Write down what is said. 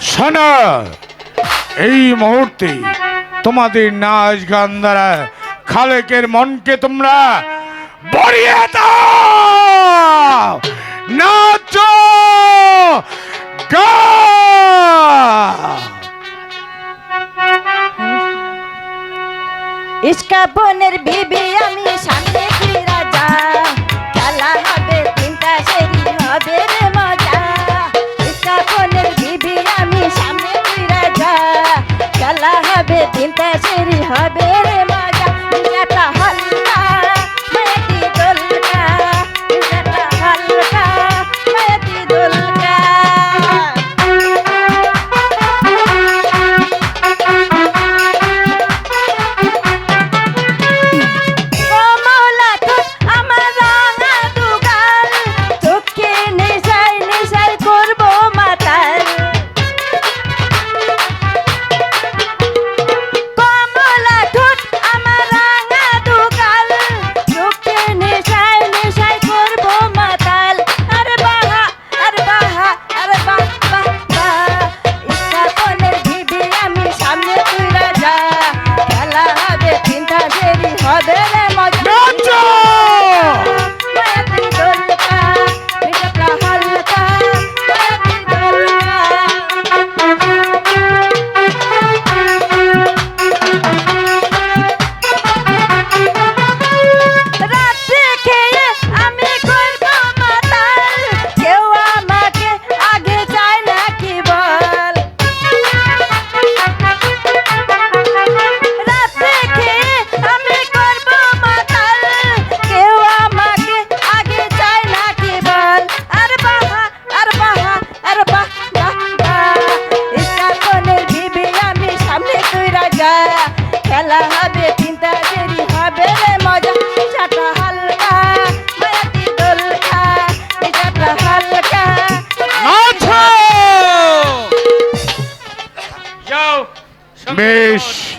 সোনা এই মুহূর্তে তোমাদের নাচ গান দ্বারা খালেকের মনকে তোমরা ভরিয়ে দাও। নাচ, গা। বনের বিবি আমি শান Mês